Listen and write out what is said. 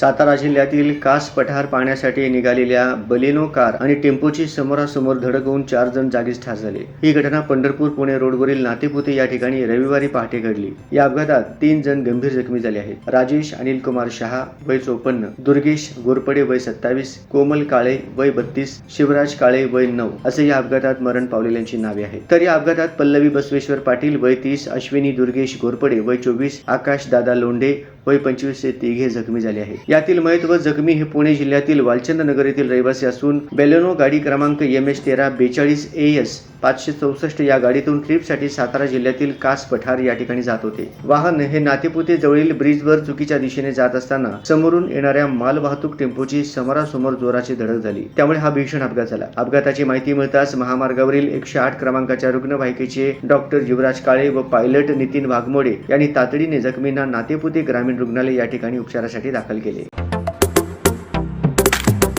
सातारा जिल्ह्यातील कास पठार पाहण्यासाठी निघालेल्या बलेनो कार आणि टेम्पोची समोरासमोर धडक होऊन चार जण जागीच ठार झाले. ही घटना पंढरपूर पुणे रोडवरील नातेपुते या ठिकाणी रविवारी पहाटे घडली. या अपघातात तीन जण गंभीर जखमी झाले आहेत. राजेश अनिल कुमार शहा वय चोपन्न दुर्गेश गोरपडे वय सत्तावीस कोमल काळे वय बत्तीस शिवराज काळे वय नऊ असे या अपघातात मरण पावलेल्यांची नावे आहेत. तर या अपघातात पल्लवी बसवेश्वर पाटील वय तीस अश्विनी दुर्गेश गोरपडे वय चोवीस आकाश दादा लोंढे वय पंचवीस ते तिघे जखमी झाले आहेत. यातील मयत व जखमी हे पुणे जिल्ह्यातील वालचंद नगर येथील रहिवासी असून बेलेनो गाडी क्रमांक एम एच तेरा बेचाळीस ए एस पाचशे चौसष्ट या गाडीतून ट्रिपसाठी सातारा जिल्ह्यातील कास पठार या ठिकाणी जात होते. वाहन हे नातेपुते जवळील ब्रिजवर चुकीच्या दिशेने जात असताना समोरून येणाऱ्या मालवाहतूक टेम्पोची समोरासमोर जोराची धडक झाली. त्यामुळे हा भीषण अपघात झाला. अपघाताची माहिती मिळताच महामार्गावरील एकशे आठ क्रमांकाच्या रुग्णवाहिकेचे डॉक्टर युवराज काळे व पायलट नितीन वाघमोडे यांनी तातडीने जखमींना नातेपुते ग्रामीण रुग्णालय या ठिकाणी उपचारासाठी दाखल केले.